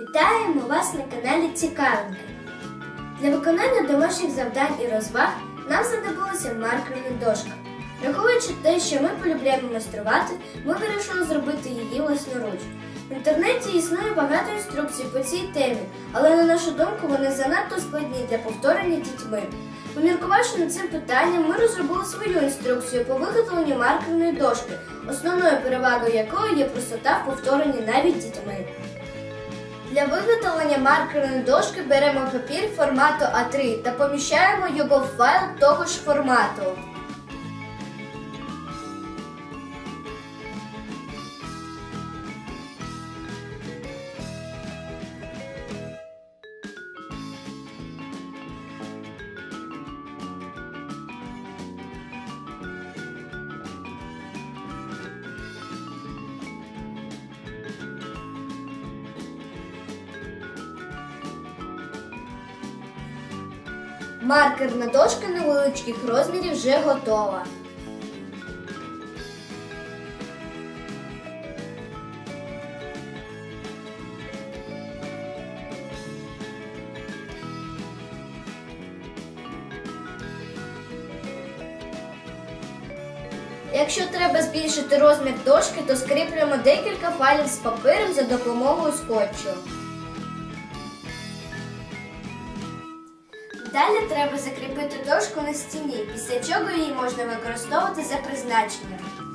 Вітаємо вас на каналі Цікавинки. Для виконання домашніх завдань і розваг нам знадобилася маркерна дошка. Враховуючи те, що ми полюбляємо майструвати, ми вирішили зробити її власноруч. В інтернеті існує багато інструкцій по цій темі, але на нашу думку вони занадто складні для повторення дітьми. Поміркувавши над цим питанням, ми розробили свою інструкцію по виготовленню маркерної дошки, основною перевагою якої є простота в повторенні навіть дітьми. Для виготовлення маркерної дошки беремо папір формату А3 та поміщаємо його в файл того ж формату. Маркерна дошка невеличких розмірів вже готова. Якщо треба збільшити розмір дошки, то скріплюємо декілька файлів з папером за допомогою скотчу. Далі треба закріпити дошку на стіні, після чого її можна використовувати за призначенням.